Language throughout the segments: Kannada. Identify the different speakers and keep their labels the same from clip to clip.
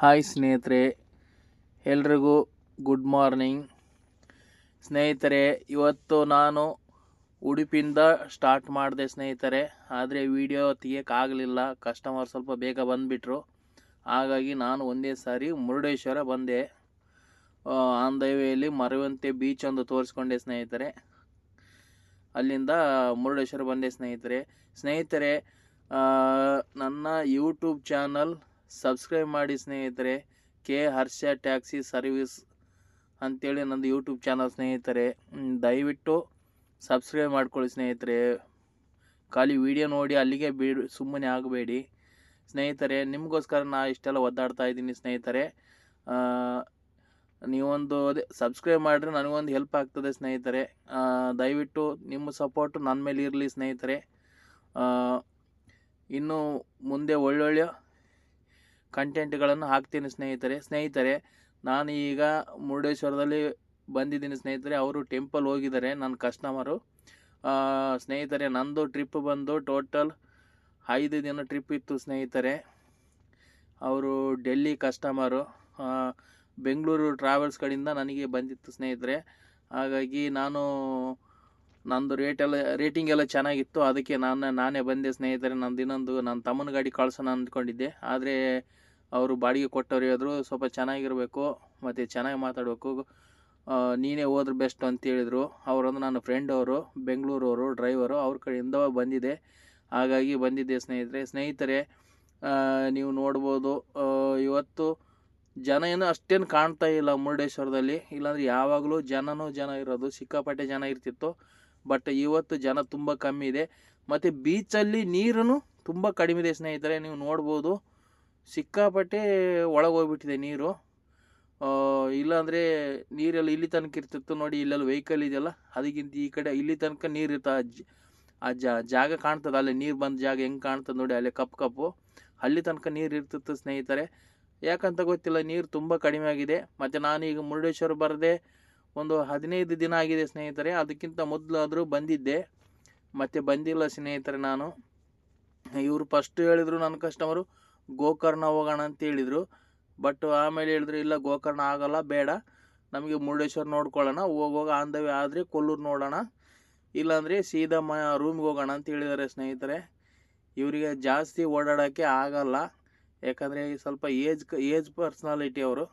Speaker 1: ಹಾಯ್ ಸ್ನೇಹಿತರೆ, ಎಲ್ರಿಗೂ ಗುಡ್ ಮಾರ್ನಿಂಗ್ ಸ್ನೇಹಿತರೆ, ಇವತ್ತು ನಾನು ಉಡುಪಿಯಿಂದ ಸ್ಟಾರ್ಟ್ ಮಾಡಿದೆ ಸ್ನೇಹಿತರೆ, ಆದರೆ ವಿಡಿಯೋ ತೆಗಿಯೋಕ್ಕಾಗಲಿಲ್ಲ ಕಸ್ಟಮರ್ ಸ್ವಲ್ಪ ಬೇಗ ಬಂದುಬಿಟ್ರು. ಹಾಗಾಗಿ ನಾನು ಒಂದೇ ಸಾರಿ ಮುರುಡೇಶ್ವರ ಬಂದೆ. ಆನ್ ದ ಮರವಂತೆ ಬೀಚ್ ಒಂದು ತೋರಿಸ್ಕೊಂಡೆ ಸ್ನೇಹಿತರೆ. ಅಲ್ಲಿಂದ ಮುರುಡೇಶ್ವರ ಬಂದೆ ಸ್ನೇಹಿತರೆ. ಸ್ನೇಹಿತರೆ ನನ್ನ ಯೂಟ್ಯೂಬ್ ಚಾನಲ್ ಸಬ್ಸ್ಕ್ರೈಬ್ ಮಾಡಿ ಸ್ನೇಹಿತರೆ. ಕೆ ಹರ್ಷ ಟ್ಯಾಕ್ಸಿ ಸರ್ವಿಸ್ ಅಂತೇಳಿ ನಂದು ಯೂಟ್ಯೂಬ್ ಚಾನಲ್ ಸ್ನೇಹಿತರೆ. ದಯವಿಟ್ಟು ಸಬ್ಸ್ಕ್ರೈಬ್ ಮಾಡ್ಕೊಳ್ಳಿ ಸ್ನೇಹಿತರೆ. ಖಾಲಿ ವಿಡಿಯೋ ನೋಡಿ, ಅಲ್ಲಿಗೆ ಬಿಡು ಸುಮ್ಮನೆ ಆಗಬೇಡಿ. ಸ್ನೇಹಿತರೆ, ನಿಮಗೋಸ್ಕರ ನಾ ಇಷ್ಟೆಲ್ಲ ಒದ್ದಾಡ್ತಾ ಇದ್ದೀನಿ ಸ್ನೇಹಿತರೆ. ನೀವೊಂದು ಅದೇ ಸಬ್ಸ್ಕ್ರೈಬ್ ಮಾಡಿದ್ರೆ ನನಗೊಂದು ಹೆಲ್ಪ್ ಆಗ್ತದೆ ಸ್ನೇಹಿತರೆ. ದಯವಿಟ್ಟು ನಿಮ್ಮ ಸಪೋರ್ಟು ನನ್ನ ಮೇಲೆ ಇರಲಿ ಸ್ನೇಹಿತರೆ. ಇನ್ನೂ ಮುಂದೆ ಒಳ್ಳೊಳ್ಳೆ ಕಂಟೆಂಟ್ಗಳನ್ನು ಹಾಕ್ತೀನಿ ಸ್ನೇಹಿತರೆ. ಸ್ನೇಹಿತರೆ, ನಾನು ಈಗ ಮುರುಡೇಶ್ವರದಲ್ಲಿ ಬಂದಿದ್ದೀನಿ ಸ್ನೇಹಿತರೆ. ಅವರು ಟೆಂಪಲ್ ಹೋಗಿದ್ದಾರೆ ನನ್ನ ಕಸ್ಟಮರು. ಸ್ನೇಹಿತರೆ, ನಂದು ಟ್ರಿಪ್ ಬಂದು ಟೋಟಲ್ ಐದು ದಿನ ಟ್ರಿಪ್ ಇತ್ತು ಸ್ನೇಹಿತರೆ. ಅವರು ಡೆಲ್ಲಿ ಕಸ್ಟಮರು. ಬೆಂಗಳೂರು ಟ್ರಾವೆಲ್ಸ್ ಕಡೆಯಿಂದ ನನಗೆ ಬಂದಿತ್ತು ಸ್ನೇಹಿತರೆ. ಹಾಗಾಗಿ ನಾನು ನಂದು ರೇಟ್ ಎಲ್ಲ ರೇಟಿಂಗ್ ಎಲ್ಲ ಚೆನ್ನಾಗಿತ್ತು. ಅದಕ್ಕೆ ನಾನು, ನಾನೇ ಬಂದೆ ಸ್ನೇಹಿತರೆ, ನಂದು ಇನ್ನೊಂದು ನನ್ನ ತಮ್ಮನ ಗಾಡಿ ಕಳ್ಸೋಣ ಅಂದ್ಕೊಂಡಿದ್ದೆ. ಆದರೆ ಅವರು ಬಾಡಿಗೆ ಕೊಟ್ಟವ್ರು ಹೇಳಿದ್ರು, ಸ್ವಲ್ಪ ಚೆನ್ನಾಗಿರಬೇಕು, ಮತ್ತು ಚೆನ್ನಾಗಿ ಮಾತಾಡಬೇಕು. ನೀನೇ ಹೋದ್ರೆ ಬೆಸ್ಟ್ ಅಂತ ಹೇಳಿದರು. ಅವರೊಂದು ನನ್ನ ಫ್ರೆಂಡ್ ಅವರು, ಬೆಂಗಳೂರವರು ಡ್ರೈವರು ಅವ್ರ ಕಡೆಯಿಂದ ಬಂದಿದೆ. ಹಾಗಾಗಿ ಬಂದಿದ್ದೆ ಸ್ನೇಹಿತರೆ. ಸ್ನೇಹಿತರೆ ನೀವು ನೋಡ್ಬೋದು ಇವತ್ತು ಜನ ಏನು ಅಷ್ಟೇನು ಕಾಣ್ತಾ ಇಲ್ಲ ಮುರುಡೇಶ್ವರದಲ್ಲಿ. ಇಲ್ಲಾಂದರೆ ಯಾವಾಗಲೂ ಜನನೂ ಜನ ಇರೋದು, ಸಿಕ್ಕಾಪಟ್ಟೆ ಜನ ಇರ್ತಿತ್ತು. ಬಟ್ ಇವತ್ತು ಜನ ತುಂಬ ಕಮ್ಮಿ ಇದೆ. ಮತ್ತು ಬೀಚಲ್ಲಿ ನೀರೂ ತುಂಬ ಕಡಿಮೆ ಇದೆ ಸ್ನೇಹಿತರೆ, ನೀವು ನೋಡ್ಬೋದು. ಸಿಕ್ಕಾಪಟ್ಟೆ ಒಳಗೆ ಹೋಗ್ಬಿಟ್ಟಿದೆ ನೀರು. ಇಲ್ಲಾಂದರೆ ನೀರೆಲ್ಲ ಇಲ್ಲಿ ತನಕ ಇರ್ತಿತ್ತು ನೋಡಿ, ಇಲ್ಲೆಲ್ಲ ವೆಹಿಕಲ್ ಇದೆಯಲ್ಲ ಅದಕ್ಕಿಂತ ಈ ಕಡೆ ಇಲ್ಲಿ ತನಕ ನೀರು ಇರ್ತ ಆ ಜಾಗ ಕಾಣ್ತದೆ. ಅಲ್ಲಿ ನೀರು ಬಂದ ಜಾಗ ಹೆಂಗೆ ಕಾಣ್ತದೆ ನೋಡಿ, ಅಲ್ಲಿ ಕಪ್ಪು ಕಪ್ಪು. ಅಲ್ಲಿ ತನಕ ನೀರು ಇರ್ತಿತ್ತು ಸ್ನೇಹಿತರೆ. ಯಾಕಂತ ಗೊತ್ತಿಲ್ಲ, ನೀರು ತುಂಬ ಕಡಿಮೆ ಆಗಿದೆ. ಮತ್ತು ನಾನು ಈಗ ಮುರುಡೇಶ್ವರ ಬರದೆ ಒಂದು ಹದಿನೈದು ದಿನ ಆಗಿದೆ ಸ್ನೇಹಿತರೆ, ಅದಕ್ಕಿಂತ ಮೊದಲಾದರೂ ಬಂದಿದ್ದೆ. ಮತ್ತು ಬಂದಿಲ್ಲ ಸ್ನೇಹಿತರೆ ನಾನು. ಇವರು ಫಸ್ಟ್ ಹೇಳಿದರು ನನ್ನ ಕಸ್ಟಮರು ಗೋಕರ್ಣ ಹೋಗೋಣ ಅಂತ ಹೇಳಿದರು. ಬಟ್ ಆಮೇಲೆ ಹೇಳಿದ್ರು, ಇಲ್ಲ ಗೋಕರ್ಣ ಆಗೋಲ್ಲ, ಬೇಡ. ನಮಗೆ ಮುರುಡೇಶ್ವರ ನೋಡ್ಕೊಳ್ಳೋಣ ಹೋಗೋಗ ವೇ ಆದರೆ ಕೊಲ್ಲೂರು ನೋಡೋಣ. ಇಲ್ಲಾಂದರೆ ಸೀದಾ ಮ ರೂಮ್ಗೆ ಹೋಗೋಣ ಅಂತ ಹೇಳಿದ್ದಾರೆ ಸ್ನೇಹಿತರೆ. ಇವರಿಗೆ ಜಾಸ್ತಿ ಓಡಾಡೋಕ್ಕೆ ಆಗಲ್ಲ. ಯಾಕಂದರೆ ಸ್ವಲ್ಪ ಏಜ್ ಏಜ್ ಪರ್ಸ್ನಾಲಿಟಿ ಅವರು,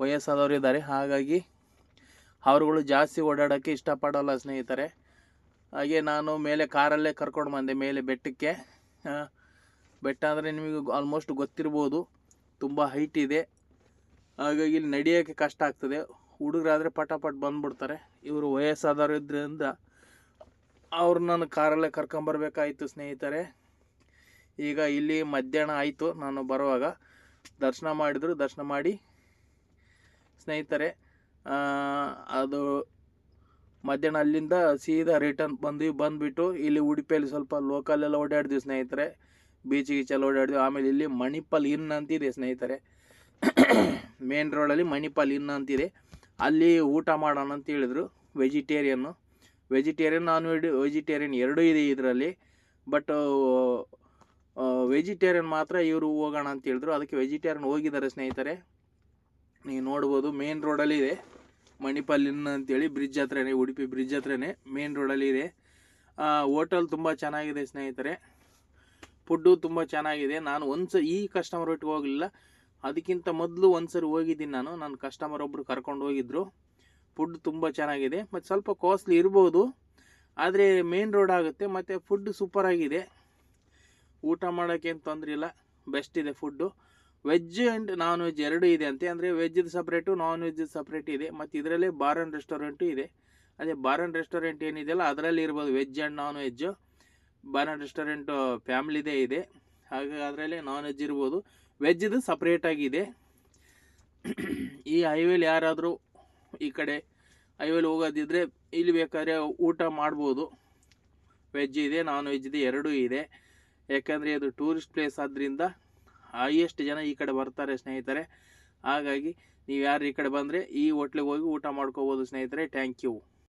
Speaker 1: ವಯಸ್ಸಾದವರು ಇದ್ದಾರೆ. ಹಾಗಾಗಿ ಅವರುಗಳು ಜಾಸ್ತಿ ಓಡಾಡೋಕ್ಕೆ ಇಷ್ಟಪಡೋಲ್ಲ ಸ್ನೇಹಿತರೆ. ಹಾಗೆ ನಾನು ಮೇಲೆ ಕಾರಲ್ಲೇ ಕರ್ಕೊಂಡು ಬಂದೆ, ಮೇಲೆ ಬೆಟ್ಟಕ್ಕೆ. ಬೆಟ್ಟ ಅಂದರೆ ನಿಮಗೆ ಆಲ್ಮೋಸ್ಟ್ ಗೊತ್ತಿರ್ಬೋದು. ತುಂಬ ಹೈಟ್ ಇದೆ. ಹಾಗಾಗಿ ಇಲ್ಲಿ ನಡೆಯೋಕ್ಕೆ ಕಷ್ಟ ಆಗ್ತದೆ. ಹುಡುಗರಾದರೆ ಪಟ ಪಟ್ ಬಂದ್ಬಿಡ್ತಾರೆ. ಇವರು ವಯಸ್ಸಾದವರು ಇದ್ರಿಂದ ಅವ್ರು ನಾನು ಕಾರಲ್ಲೇ ಕರ್ಕೊಂಬರ್ಬೇಕಾಯಿತು ಸ್ನೇಹಿತರೆ. ಈಗ ಇಲ್ಲಿ ಮಧ್ಯಾಹ್ನ ಆಯಿತು ನಾನು ಬರುವಾಗ. ದರ್ಶನ ಮಾಡಿದರು, ದರ್ಶನ ಮಾಡಿ. ಸ್ನೇಹಿತರೆ ಅದು ಮಧ್ಯಾಹ್ನ ಅಲ್ಲಿಂದ ಸೀದಾ ರಿಟರ್ನ್ ಬಂದ್ವಿ ಬಂದುಬಿಟ್ಟು ಇಲ್ಲಿ ಉಡುಪಿಯಲ್ಲಿ ಸ್ವಲ್ಪ ಲೋಕಲೆಲ್ಲ ಓಡಾಡಿದ್ವಿ ಸ್ನೇಹಿತರೆ. ಬೀಚ್ ಗೀಚೆಲ್ಲ ಓಡಾಡಿದ್ವಿ. ಆಮೇಲೆ ಇಲ್ಲಿ ಮಣಿಪಾಲ್ ಇನ್ ಅಂತಿದೆ ಸ್ನೇಹಿತರೆ. ಮೇನ್ ರೋಡಲ್ಲಿ ಮಣಿಪಾಲ್ ಇನ್ ಅಂತಿದೆ. ಅಲ್ಲಿ ಊಟ ಮಾಡೋಣ ಅಂತ ಹೇಳಿದರು vegetarian vegetarian non veg vegetarian ಎರಡೂ ಇದೆ ಇದರಲ್ಲಿ. ಬಟ್ ವೆಜಿಟೇರಿಯನ್ ಮಾತ್ರ ಇವರು ಹೋಗೋಣ ಅಂತ ಹೇಳಿದ್ರು. ಅದಕ್ಕೆ ವೆಜಿಟೇರಿಯನ್ ಹೋಗಿದ್ದಾರೆ ಸ್ನೇಹಿತರೆ. ನೀವು ನೋಡ್ಬೋದು ಮೇನ್ ರೋಡಲ್ಲಿ ಇದೆ. ಮಣಿಪಾಲ್ ಅಂತೇಳಿ ಬ್ರಿಡ್ಜ್ ಹತ್ರನೇ, ಉಡುಪಿ ಬ್ರಿಡ್ಜ್ ಹತ್ರನೇ ಮೇನ್ ರೋಡಲ್ಲಿ ಇದೆ. ಹೋಟೆಲ್ ತುಂಬ ಚೆನ್ನಾಗಿದೆ ಸ್ನೇಹಿತರೆ. ಫುಡ್ಡು ತುಂಬ ಚೆನ್ನಾಗಿದೆ. ನಾನು ಒಂದು ಈ ಕಸ್ಟಮರ್ ಒಟ್ಟಿಗೆ ಹೋಗಲಿಲ್ಲ. ಅದಕ್ಕಿಂತ ಮೊದಲು ಒಂದು ಸರಿ ಹೋಗಿದ್ದೀನಿ ನಾನು. ನನ್ನ ಕಸ್ಟಮರ್ ಒಬ್ಬರು ಕರ್ಕೊಂಡು ಹೋಗಿದ್ದರು ಫುಡ್ ತುಂಬ ಚೆನ್ನಾಗಿದೆ. ಮತ್ತು ಸ್ವಲ್ಪ ಕಾಸ್ಟ್ಲಿ ಇರ್ಬೋದು. ಆದರೆ ಮೇನ್ ರೋಡ್ ಆಗುತ್ತೆ. ಮತ್ತು ಫುಡ್ ಸೂಪರಾಗಿದೆ ಊಟ ಮಾಡೋಕ್ಕೇನು ತೊಂದರೆ ಇಲ್ಲ. ಬೆಸ್ಟ್ ಇದೆ food veg and non veg ಎರಡೂ ಇದೆ ಅಂತೆ. ಅಂದರೆ ವೆಜ್ದು ಸಪ್ರೇಟು ನಾನ್ ವೆಜ್ ಸಪ್ರೇಟ್ ಇದೆ. ಮತ್ತು ಇದರಲ್ಲಿ ಬಾರ್ ಆ್ಯಂಡ್ ರೆಸ್ಟೋರೆಂಟು ಇದೆ. ಅದೇ ಬಾರ್ ಆ್ಯಂಡ್ ರೆಸ್ಟೋರೆಂಟ್ ಏನಿದೆಯಲ್ಲ, ಅದರಲ್ಲಿ ಇರ್ಬೋದು veg and non veg bar and restaurant ಫ್ಯಾಮ್ಲಿದೇ ಇದೆ. ಹಾಗಾಗಿ ಅದರಲ್ಲೇ ನಾನ್ ವೆಜ್ ಇರ್ಬೋದು ವೆಜ್ದು ಸಪ್ರೇಟಾಗಿದೆ ಈ ಹೈವೇಲಿ ಯಾರಾದರೂ ಈ ಕಡೆ ಹೈವೇಲಿ ಹೋಗೋದಿದ್ರೆ ಇಲ್ಲಿ ಬೇಕಾದ್ರೆ ಊಟ ಮಾಡ್ಬೋದು. ವೆಜ್ ಇದೆ ನಾನ್ ಇದೆ ಎರಡೂ ಇದೆ. ಯಾಕಂದರೆ ಇದು ಟೂರಿಸ್ಟ್ ಪ್ಲೇಸ್ ಆದ್ದರಿಂದ ಹೈಯೆಸ್ಟ್ ಜನ ಈ ಕಡೆ ಬರ್ತಾರೆ ಸ್ನೇಹಿತರೆ. ಹಾಗಾಗಿ ನೀವು ಯಾರು ಈ ಕಡೆ ಬಂದರೆ ಈ ಹೋಟ್ಲಿಗೆ ಹೋಗಿ ಊಟ ಮಾಡ್ಕೋಬೋದು ಸ್ನೇಹಿತರೆ. Thank you